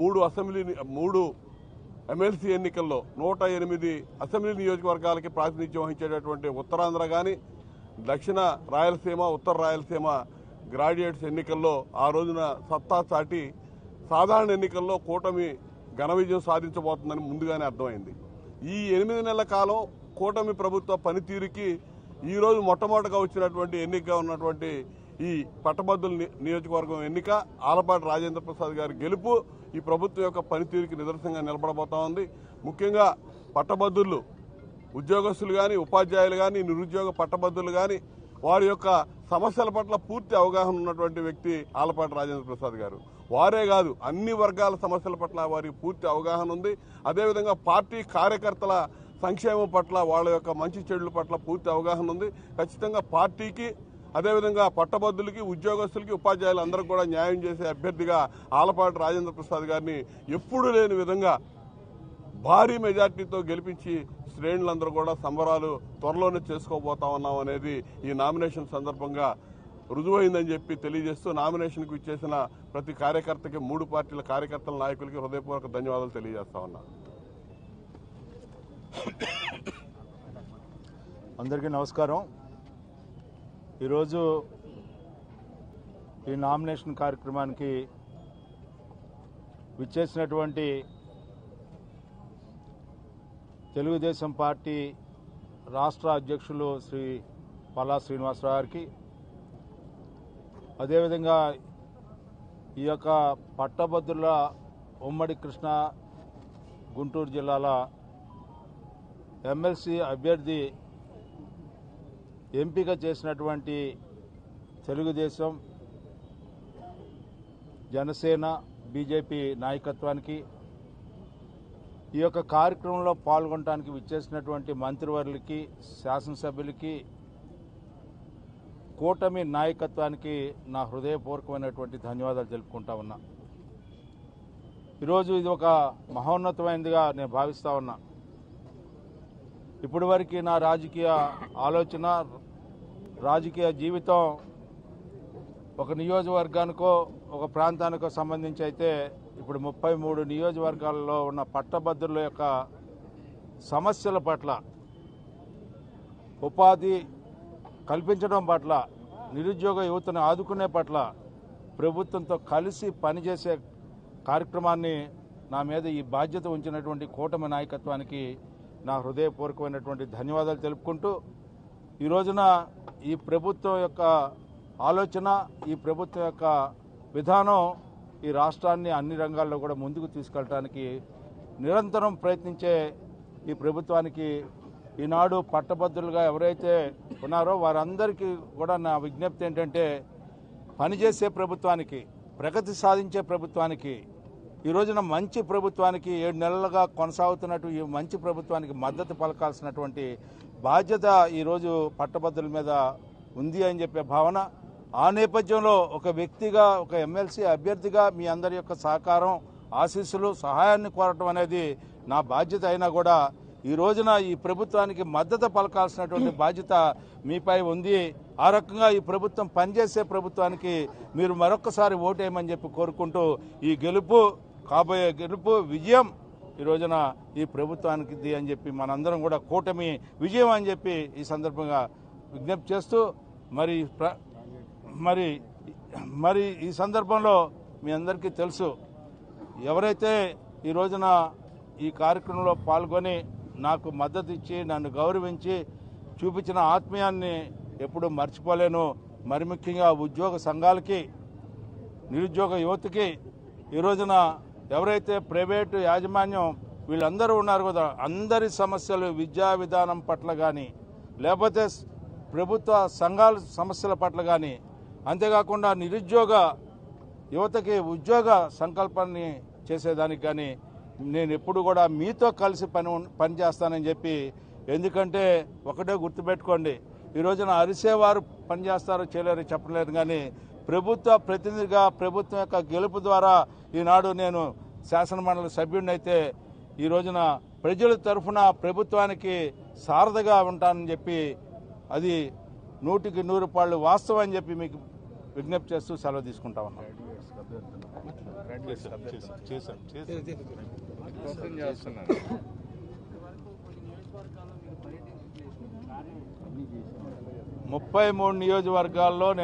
మూడు అసెంబ్లీ మూడు ఎమ్మెల్సీ ఎన్నికల్లో నూట ఎనిమిది అసెంబ్లీ నియోజకవర్గాలకి ప్రాతినిధ్యం వహించేటటువంటి ఉత్తరాంధ్ర కానీ దక్షిణ రాయలసీమ ఉత్తర రాయలసీమ గ్రాడ్యుయేట్స్ ఎన్నికల్లో ఆ రోజున సత్తా చాటి సాధారణ ఎన్నికల్లో కూటమి ఘన విజయం సాధించబోతుందని ముందుగానే అర్థమైంది. ఈ ఎనిమిది నెలల కాలం కూటమి ప్రభుత్వ పనితీరుకి ఈరోజు మొట్టమొదటగా మొట్టమొదటిగా వచ్చినటువంటి ఎన్నికగా ఉన్నటువంటి ఈ పట్టభద్రుల నియోజకవర్గం ఎన్నిక ఆలపాటి రాజేంద్ర ప్రసాద్ గారి గెలుపు ఈ ప్రభుత్వం యొక్క పనితీరుకి నిదర్శనంగా నిలబడబోతా ఉంది. ముఖ్యంగా పట్టభద్రులు ఉద్యోగస్తులు కానీ ఉపాధ్యాయులు కానీ నిరుద్యోగ పట్టభద్రులు కానీ వారి యొక్క సమస్యల పట్ల పూర్తి అవగాహన ఉన్నటువంటి వ్యక్తి ఆలపాటి రాజేంద్ర ప్రసాద్ గారు. వారే కాదు అన్ని వర్గాల సమస్యల పట్ల వారికి పూర్తి అవగాహన ఉంది. అదేవిధంగా పార్టీ కార్యకర్తల సంక్షేమం పట్ల వాళ్ళ యొక్క మంచి చెడుల పట్ల పూర్తి అవగాహన ఉంది. ఖచ్చితంగా పార్టీకి అదేవిధంగా పట్టభద్రులకి ఉద్యోగస్తులకి ఉపాధ్యాయులు అందరికీ కూడా న్యాయం చేసే అభ్యర్థిగా ఆలపాటి రాజేంద్ర ప్రసాద్ గారిని ఎప్పుడూ లేని విధంగా భారీ మెజార్టీతో గెలిపించి శ్రేణులందరూ కూడా సంబరాలు త్వరలోనే చేసుకోబోతా ఉన్నాం అనేది ఈ నామినేషన్ సందర్భంగా రుజువైందని చెప్పి తెలియజేస్తూ నామినేషన్కు ఇచ్చేసిన ప్రతి కార్యకర్తకి మూడు పార్టీల కార్యకర్తల నాయకులకి హృదయపూర్వక ధన్యవాదాలు తెలియజేస్తా ఉన్నా. అందరికీ నమస్కారం. ఈరోజు ఈ నామినేషన్ కార్యక్రమానికి విచ్చేసినటువంటి తెలుగుదేశం పార్టీ రాష్ట్ర అధ్యక్షులు శ్రీ పల్లా శ్రీనివాసరావు గారికి. అదేవిధంగా ఈ యొక్క పట్టభద్రుల ఉమ్మడి కృష్ణ గుంటూరు జిల్లాల ఎమ్మెల్సీ అభ్యర్థి ఎంపిక చేసినటువంటి తెలుగుదేశం జనసేన బీజేపీ నాయకత్వానికి ఈ యొక్క కార్యక్రమంలో పాల్గొనడానికి విచ్చేసినటువంటి మంత్రివర్యులకి శాసనసభ్యులకి కూటమి నాయకత్వానికి నా హృదయపూర్వకమైనటువంటి ధన్యవాదాలు తెలుపుకుంటా ఉన్నా. ఈరోజు ఇది ఒక మహోన్నతమైనదిగా నేను భావిస్తా ఉన్నా. ఇప్పటి వరకు నా రాజకీయ ఆలోచన రాజకీయ జీవితం ఒక నియోజకవర్గానికో ఒక ప్రాంతానికో సంబంధించి అయితే ఇప్పుడు ముప్పై మూడు నియోజకవర్గాల్లో ఉన్న పట్టభద్రుల యొక్క సమస్యల పట్ల ఉపాధి కల్పించడం పట్ల నిరుద్యోగ యువతను ఆదుకునే పట్ల ప్రభుత్వంతో కలిసి పనిచేసే కార్యక్రమాన్ని నా మీద ఈ బాధ్యత ఉంచినటువంటి కూటమి నాయకత్వానికి నా హృదయపూర్వకమైనటువంటి ధన్యవాదాలు తెలుపుకుంటూ ఈ రోజున ఈ ప్రభుత్వం యొక్క ఆలోచన ఈ ప్రభుత్వం యొక్క విధానం ఈ రాష్ట్రాన్ని అన్ని రంగాల్లో కూడా ముందుకు తీసుకెళ్ళడానికి నిరంతరం ప్రయత్నించే ఈ ప్రభుత్వానికి ఈనాడు పట్టభద్రులుగా ఎవరైతే ఉన్నారో వారందరికీ కూడా నా విజ్ఞప్తి ఏంటంటే పనిచేసే ప్రభుత్వానికి ప్రగతి సాధించే ప్రభుత్వానికి ఈ రోజున మంచి ప్రభుత్వానికి ఏడు నెలలుగా కొనసాగుతున్నట్టు ఈ మంచి ప్రభుత్వానికి మద్దతు పలకాల్సినటువంటి బాధ్యత ఈరోజు పట్టభద్రుల మీద ఉంది అని చెప్పే భావన. ఆ నేపథ్యంలో ఒక వ్యక్తిగా ఒక ఎమ్మెల్సీ అభ్యర్థిగా మీ అందరి యొక్క సహకారం ఆశీస్సులు సహాయాన్ని కోరటం అనేది నా బాధ్యత అయినా కూడా ఈ రోజున ఈ ప్రభుత్వానికి మద్దతు పలకాల్సినటువంటి బాధ్యత మీపై ఉంది. ఆ రకంగా ఈ ప్రభుత్వం పనిచేసే ప్రభుత్వానికి మీరు మరొకసారి ఓటేయమని చెప్పి కోరుకుంటూ ఈ గెలుపు కాబోయే గెలుపు విజయం ఈ రోజున ఈ ప్రభుత్వానికి ఇది అని చెప్పి మనందరం కూడా కూటమి విజయం అని చెప్పి ఈ సందర్భంగా విజ్ఞప్తి చేస్తూ మరి ప్ర- మరి మరి ఈ సందర్భంలో మీ అందరికీ తెలుసు ఎవరైతే ఈ రోజున ఈ కార్యక్రమంలో పాల్గొని నాకు మద్దతు ఇచ్చి నన్ను గౌరవించి చూపించిన ఆత్మీయాన్ని ఎప్పుడూ మర్చిపోలేను. మరి ముఖ్యంగా ఉద్యోగ సంఘాలకి నిరుద్యోగ యువతకి ఈ రోజున ఎవరైతే ప్రైవేటు యాజమాన్యం వీళ్ళందరూ ఉన్నారు కదా అందరి సమస్యలు విద్యా విధానం పట్ల కానీ లేకపోతే ప్రభుత్వ సంఘాల సమస్యల పట్ల కానీ అంతేకాకుండా నిరుద్యోగ యువతకి ఉద్యోగ సంకల్పాన్ని చేసేదానికి కానీ నేను ఎప్పుడు కూడా మీతో కలిసి పని పనిచేస్తానని చెప్పి ఎందుకంటే ఒకటే గుర్తుపెట్టుకోండి ఈ రోజున అరిసేవారు పనిచేస్తారో చేయలేరు చెప్పలేరు కానీ ప్రభుత్వ ప్రతినిధిగా ప్రభుత్వం యొక్క గెలుపు ద్వారా ఈనాడు నేను శాసనమండలి సభ్యుడినైతే ఈ రోజున ప్రజల తరఫున ప్రభుత్వానికి సారథగా ఉంటానని చెప్పి అది నూటికి నూరు పాళ్ళు వాస్తవం అని చెప్పి మీకు విజ్ఞప్తి చేస్తూ సెలవు తీసుకుంటా ఉన్నాను ముప్పై మూడు నియోజకవర్గాల్లో నేను